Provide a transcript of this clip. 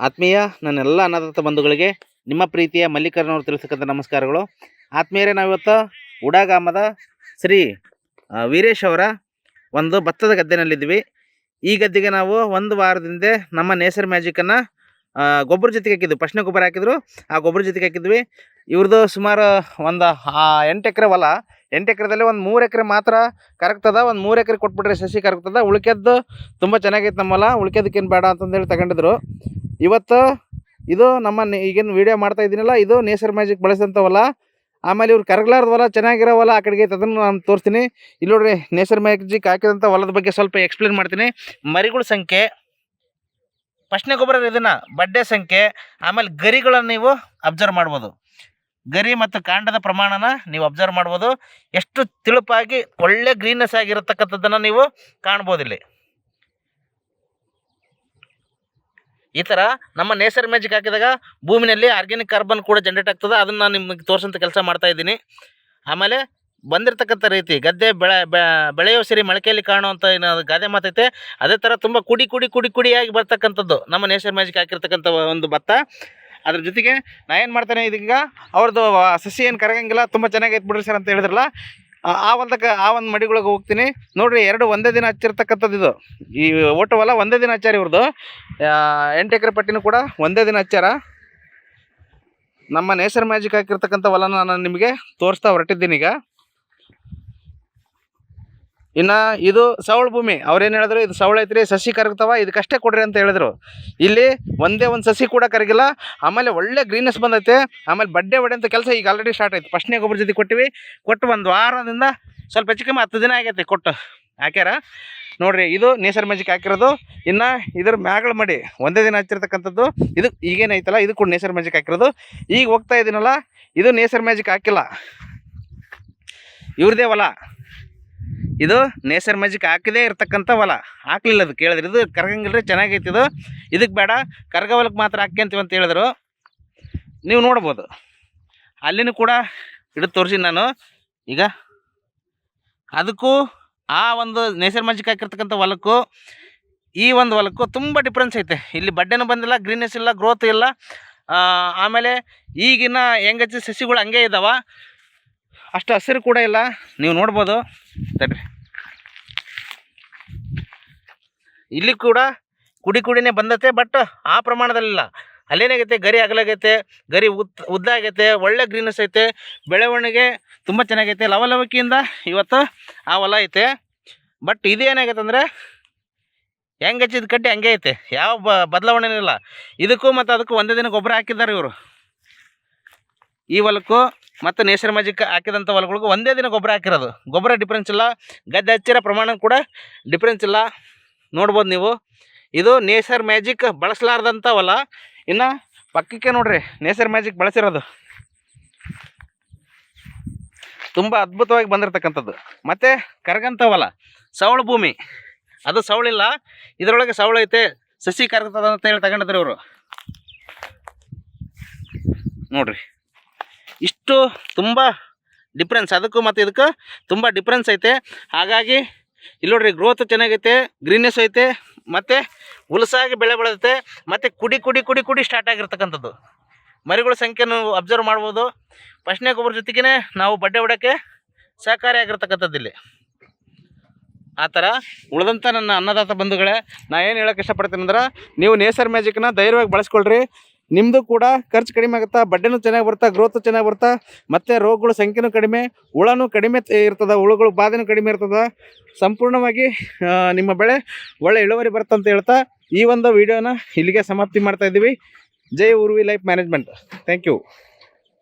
ಆತ್ಮೀಯ, ನನ್ನೆಲ್ಲ ಅನಾಥ ಬಂಧುಗಳಿಗೆ, ನಿಮ್ಮ ಪ್ರೀತಿಯ ಮಲ್ಲಿಕಾರ್ಜುನವ್ರು ತಿಳಿಸಕ್ಕಂಥ ನಮಸ್ಕಾರಗಳು. ಆತ್ಮೀಯರೇ, ನಾವಿವತ್ತು ಉಡಾಗಾಮದ ಶ್ರೀ ವೀರೇಶ್ ಅವರ ಒಂದು ಭತ್ತದ ಗದ್ದೆನಲ್ಲಿದ್ದೀವಿ. ಈ ಗದ್ದೆಗೆ ನಾವು ಒಂದು ವಾರದಿಂದ ನಮ್ಮ ನೇಸರ್ ಮ್ಯಾಜಿಕನ್ನು ಗೊಬ್ಬರ ಜೊತೆಗೆ ಹಾಕಿದ್ವಿ. ಪಶ್ನೆ ಗೊಬ್ಬರ ಹಾಕಿದ್ರು. ಆ ಗೊಬ್ಬರ ಜೊತೆಗೆ ಹಾಕಿದ್ವಿ. ಇವ್ರದ್ದು ಸುಮಾರು ಒಂದು ಎಂಟು ಎಕರೆ ಹೊಲ. ಎಂಟು ಎಕರೆದಲ್ಲಿ ಒಂದು ಮೂರು ಎಕರೆ ಮಾತ್ರ ಕರಗ್ತದ. ಒಂದು ಮೂರು ಎಕರೆ ಕೊಟ್ಬಿಟ್ರೆ ಸಸಿ ಕರಗ್ತದ. ಉಳ್ಕೆದ್ದು ತುಂಬ ಚೆನ್ನಾಗೈತೆ ನಮ್ಮ ಹೊಲ ಉಳಿಕೆದಕ್ಕೇನು ಬೇಡ ಅಂತಂದೇಳಿ ತಗೊಂಡಿದ್ರು. ಇವತ್ತು ಇದು ನಮ್ಮ ಈಗೇನು ವಿಡಿಯೋ ಮಾಡ್ತಾ ಇದ್ದೀನಲ್ಲ, ಇದು ನೇಸರ್ ಮ್ಯಾಜಿಕ್ ಬಳಸಿದಂಥವಲ್ಲ. ಆಮೇಲೆ ಇವ್ರು ಕರಗಲಾರ್ದವಲ್ಲ ಚೆನ್ನಾಗಿರೋ ಹೊಲ ಆ ಕಡೆಗೆ ಅದನ್ನು ನಾನು ತೋರಿಸ್ತೀನಿ. ಇಲ್ಲಿ ನೋಡ್ರಿ ನೇಸರ್ ಮ್ಯಾಜಿಕ್ ಹಾಕಿದಂಥ ಹೊಲದ ಬಗ್ಗೆ ಸ್ವಲ್ಪ ಎಕ್ಸ್ಪ್ಲೇನ್ ಮಾಡ್ತೀನಿ. ಮರಿಗಳ ಸಂಖ್ಯೆ, ಪಶ್ನೆ ಗೊಬ್ಬರ ಇದನ್ನು, ಬಡ್ಡೆ ಸಂಖ್ಯೆ, ಆಮೇಲೆ ಗರಿಗಳನ್ನು ನೀವು ಅಬ್ಸರ್ವ್ ಮಾಡ್ಬೋದು. ಗರಿ ಮತ್ತು ಕಾಂಡದ ಪ್ರಮಾಣನ ನೀವು ಅಬ್ಸರ್ವ್ ಮಾಡ್ಬೋದು. ಎಷ್ಟು ತಿಳುಪಾಗಿ ಒಳ್ಳೆ ಗ್ರೀನ್ನೆಸ್ ಆಗಿರತಕ್ಕಂಥದ್ದನ್ನು ನೀವು ಕಾಣ್ಬೋದು ಇಲ್ಲಿ. ಈ ಥರ ನಮ್ಮ ನೇಸರ್ ಮ್ಯಾಜಿಕ್ ಹಾಕಿದಾಗ ಭೂಮಿನಲ್ಲಿ ಆರ್ಗ್ಯಾನಿಕ್ ಕಾರ್ಬನ್ ಕೂಡ ಜನ್ರೇಟ್ ಆಗ್ತದೆ. ಅದನ್ನು ನಾನು ನಿಮಗೆ ತೋರಿಸೋಂಥ ಕೆಲಸ ಮಾಡ್ತಾ ಇದ್ದೀನಿ. ಆಮೇಲೆ ಬಂದಿರತಕ್ಕಂಥ ರೀತಿ ಗದ್ದೆ ಬೆಳೆ ಬೆಳೆಯೋ ಸರಿ ಮೊಳಕೆಯಲ್ಲಿ ಕಾಣುವಂಥ ಏನು ಗಾದೆ ಮಾತೈತೆ ಅದೇ ಥರ ತುಂಬ ಕುಡಿ ಕುಡಿ ಕುಡಿ, ಕುಡಿಯಾಗಿ ಬರ್ತಕ್ಕಂಥದ್ದು ನಮ್ಮ ನೇಸರ್ ಮ್ಯಾಜಿಕ್ ಹಾಕಿರ್ತಕ್ಕಂಥ ಒಂದು ಭತ್ತ. ಅದ್ರ ಜೊತೆಗೆ ನಾ ಏನು ಮಾಡ್ತಾನೆ ಇದೀಗ ಅವ್ರದ್ದು ಸಸಿ ಏನು ಕರಗಂಗಿಲ್ಲ, ತುಂಬ ಚೆನ್ನಾಗೈತೆ ಬಿಡ್ರಿ ಸರ್ ಅಂತ ಹೇಳಿದ್ರಲ್ಲ ಆ- ಒಂದಕ್ಕೆ ಆ ಒಂದು ಮಡಿಗಳಿಗೆ ಹೋಗ್ತೀನಿ. ನೋಡ್ರಿ, ಎರಡು ಒಂದೇ ದಿನ ಹಚ್ಚಿರ್ತಕ್ಕಂಥದ್ದು ಇದು. ಈ ಒಟ್ಟು ಹೊಲ ಒಂದೇ ದಿನ ಹಚ್ಚಾರ ಇವ್ರದ್ದು ಎಂಟು ಎಕರೆ ಪಟ್ಟಿನೂ ಕೂಡ ಒಂದೇ ದಿನ ಹಚ್ಚಾರ ನಮ್ಮ ನೇಸರ್ ಮ್ಯಾಜಿಕ್ ಹಾಕಿರ್ತಕ್ಕಂಥ ಹೊಲನ ನಾನು ನಿಮಗೆ ತೋರಿಸ್ತಾ ಹೊರಟಿದ್ದೀನಿ ಈಗ. ಇನ್ನು ಇದು ಸವಳ ಭೂಮಿ. ಅವ್ರೇನು ಹೇಳಿದ್ರು, ಇದು ಸವಳ ಐತ್ರಿ, ಸಸಿ ಕರಗ್ತಾವ, ಇದಕ್ಕಷ್ಟೇ ಕೊಡ್ರಿ ಅಂತ ಹೇಳಿದ್ರು. ಇಲ್ಲಿ ಒಂದೇ ಒಂದು ಸಸಿ ಕೂಡ ಕರಗಿಲ್ಲ. ಆಮೇಲೆ ಒಳ್ಳೆ ಗ್ರೀನೆಸ್ ಬಂದೈತೆ. ಆಮೇಲೆ ಬಡ್ಡೆ ಬಡ್ಡೆ ಅಂತ ಕೆಲಸ ಈಗ ಆಲ್ರೆಡಿ ಸ್ಟಾರ್ಟ್ ಆಯ್ತು. ಫಸ್ಟ್ನೇ ಗೊಬ್ಬರ ಜೊತೆ ಕೊಟ್ಟಿವಿ. ಕೊಟ್ಟು ಒಂದು ವಾರದಿಂದ ಸ್ವಲ್ಪ ಹೆಚ್ಚು ಕಮ್ಮಿ ಹತ್ತು ದಿನ ಆಗೈತೆ ಕೊಟ್ಟು. ಹಾಕ್ಯಾರ? ನೋಡ್ರಿ, ಇದು ನೇಸರ್ ಮ್ಯಾಜಿಕ್ ಹಾಕಿರೋದು. ಇನ್ನು ಇದ್ರ ಮ್ಯಾಗಳ ಮಡಿ, ಒಂದೇ ದಿನ ಹಚ್ಚಿರ್ತಕ್ಕಂಥದ್ದು. ಇದು ಈಗೇನೈತಲ್ಲ ಇದು ಕೂಡ ನೇಸರ್ ಮ್ಯಾಜಿಕ್ ಹಾಕಿರೋದು. ಈಗ ಹೋಗ್ತಾ ಇದ್ದೀನಲ್ಲ ಇದು ನೇಸರ್ ಮ್ಯಾಜಿಕ್ ಹಾಕಿಲ್ಲ. ಇವ್ರದೇ ಹೊಲ. ಇದು ನೇಸರ್ ಮ್ಯಾಜಿಕ್ ಹಾಕಿದೇ ಇರ್ತಕ್ಕಂಥ ಹೊಲ. ಹಾಕ್ಲಿಲ್ಲ ಅದು ಕೇಳಿದ್ರೆ. ಇದು ಕರಗಂಗಿಲ್ರಿ, ಚೆನ್ನಾಗೈತಿ ಇದು. ಇದಕ್ಕೆ ಬೇಡ, ಕರ್ಗ ಹೊಲಕ್ಕೆ ಮಾತ್ರ ಹಾಕ್ಯಂತೀವಿ ಅಂತ ಹೇಳಿದ್ರು. ನೀವು ನೋಡ್ಬೋದು. ಅಲ್ಲಿನೂ ಕೂಡ ಹಿಡಿದು ತೋರಿಸಿ ನಾನು. ಈಗ ಅದಕ್ಕೂ ಆ ಒಂದು ನೇಸರ್ ಮ್ಯಾಜಿಕ್ ಹಾಕಿರ್ತಕ್ಕಂಥ ಹೊಲಕ್ಕೂ ಈ ಒಂದು ಹೊಲಕ್ಕೂ ತುಂಬ ಡಿಫ್ರೆನ್ಸ್ ಐತೆ. ಇಲ್ಲಿ ಬಡ್ಡೆನೂ ಬಂದಿಲ್ಲ ಗ್ರೀನೆಸ್ ಇಲ್ಲ ಗ್ರೋತ್ ಇಲ್ಲ. ಆಮೇಲೆ ಈಗಿನ ಹೆಂಗಚ್ಚಿ ಸಸಿಗಳು ಹಂಗೆ ಇದ್ದಾವೆ ಅಷ್ಟು ಹಸಿರು ಕೂಡ ಇಲ್ಲ. ನೀವು ನೋಡ್ಬೋದು. ತಡ್ರಿ. ಇಲ್ಲಿ ಕೂಡ ಕುಡಿ ಕುಡಿನೇ ಬಂದತೆ ಬಟ್ ಆ ಪ್ರಮಾಣದಲ್ಲಿಲ್ಲ. ಅಲ್ಲೇನಾಗೈತೆ? ಗರಿ ಅಗಲಾಗೈತೆ, ಗರಿ ಉದ್ದ ಉದ್ದ ಆಗೈತೆ ಒಳ್ಳೆ ಗ್ರೀನಸ್ ಐತೆ, ಬೆಳವಣಿಗೆ ತುಂಬ ಚೆನ್ನಾಗೈತೆ. ಲವಲವಿಕೆಯಿಂದ ಇವತ್ತು ಆ ಹೊಲ ಐತೆ. ಬಟ್ ಇದೇನಾಗೈತೆ ಅಂದರೆ, ಹೆಂಗೆ ಹಚ್ಚಿದ ಕಡ್ಡಿ ಹಂಗೆ ಐತೆ. ಯಾವ ಬದಲಾವಣೆ ಇಲ್ಲ. ಇದಕ್ಕೂ ಮತ್ತು ಅದಕ್ಕೂ ಒಂದೇ ದಿನ ಗೊಬ್ಬರ ಹಾಕಿದ್ದಾರೆ ಇವರು. ಈ ಹೊಲಕ್ಕೂ ಮತ್ತು ನೇಸರ್ ಮ್ಯಾಜಿಕ್ ಹಾಕಿದಂಥ ಹೊಲಗಳಿಗೂ ಒಂದೇ ದಿನ ಗೊಬ್ಬರ ಹಾಕಿರೋದು. ಗೊಬ್ಬರ ಡಿಫ್ರೆನ್ಸ್ ಇಲ್ಲ. ಗದ್ದೆ ಹಚ್ಚಿರೋ ಪ್ರಮಾಣ ಕೂಡ ಡಿಫ್ರೆನ್ಸ್ ಇಲ್ಲ. ನೋಡ್ಬೋದು ನೀವು. ಇದು ನೇಸರ್ ಮ್ಯಾಜಿಕ್ ಬಳಸಲಾರ್ದಂಥ ಹೊಲ. ಇನ್ನು ಪಕ್ಕಕ್ಕೆ ನೋಡ್ರಿ, ನೇಸರ್ ಮ್ಯಾಜಿಕ್ ಬಳಸಿರೋದು. ತುಂಬ ಅದ್ಭುತವಾಗಿ ಬಂದಿರತಕ್ಕಂಥದ್ದು. ಮತ್ತು ಕರಗಂಥ ಹೊಲ. ಸವಳು ಭೂಮಿ. ಅದು ಸವಳಿಲ್ಲ ಇದರೊಳಗೆ ಸವಳು ಐತೆ. ಸಸಿ ಕರಗ್ತದ ಅಂತ ಹೇಳಿ ತಗೊಂಡಿದ್ರು ಇವರು. ನೋಡ್ರಿ. ಇಷ್ಟು ತುಂಬ ಡಿಫ್ರೆನ್ಸ್ ಅದಕ್ಕೂ ಮತ್ತು ಇದಕ್ಕೂ ತುಂಬ ಡಿಫ್ರೆನ್ಸ್ ಐತೆ. ಹಾಗಾಗಿ ಇಲ್ಲಿ ನೋಡ್ರಿ ಗ್ರೋತ್ ಚೆನ್ನಾಗೈತೆ ಗ್ರೀನೆಸ್ ಐತೆ, ಮತ್ತು ಹುಲಸಾಗಿ ಬೆಳೆ ಬೆಳೆದೈತೆ, ಮತ್ತು ಕುಡಿ ಕುಡಿ ಕುಡಿ ಕುಡಿ ಸ್ಟಾರ್ಟ್ ಆಗಿರ್ತಕ್ಕಂಥದ್ದು. ಮರಿಗಳ ಸಂಖ್ಯೆನೂ ಅಬ್ಸರ್ವ್ ಮಾಡ್ಬೋದು. ಪಶ್ನೆ ಗೊಬ್ಬರ ಜೊತೆಗೇ ನಾವು ಬಡ್ಡೆ ಹೊಡೋಕ್ಕೆ ಸಹಕಾರಿಯಾಗಿರ್ತಕ್ಕಂಥದ್ದು ಇಲ್ಲಿ. ಆ ಥರ ಉಳಿದಂಥ ನನ್ನ ಅನ್ನದಾತ ಬಂಧುಗಳೇ ನಾನು ಏನು ಹೇಳೋಕ್ಕೆ ಇಷ್ಟಪಡ್ತೀನಿ ಅಂದ್ರೆ, ನೀವು ನೇಸರ್ ಮ್ಯಾಜಿಕ್ನ ಧೈರ್ಯವಾಗಿ ಬಳಸ್ಕೊಳ್ರಿ. ನಿಮ್ಮದು ಕೂಡ ಖರ್ಚು ಕಡಿಮೆ ಆಗುತ್ತಾ, ಬಡ್ಡೆನೂ ಚೆನ್ನಾಗಿ ಬರ್ತಾ ಗ್ರೋತು ಚೆನ್ನಾಗಿ ಬರ್ತಾ, ಮತ್ತು ರೋಗಗಳ ಸಂಖ್ಯೆನೂ ಕಡಿಮೆ, ಹುಳನೂ ಕಡಿಮೆ ಇರ್ತದೆ ಇರ್ತದ, ಹುಳುಗಳು ಬಾಧೆನೂ ಕಡಿಮೆ ಇರ್ತದ. ಸಂಪೂರ್ಣವಾಗಿ ನಿಮ್ಮ ಬೆಳೆ ಒಳ್ಳೆ ಇಳುವರಿ ಬರುತ್ತೆ ಅಂತ ಹೇಳ್ತಾ ಈ ಒಂದು ವಿಡಿಯೋನ ಇಲ್ಲಿಗೆ ಸಮಾಪ್ತಿ ಮಾಡ್ತಾ ಇದ್ದೀವಿ. Jai Urvi life management. Thank you.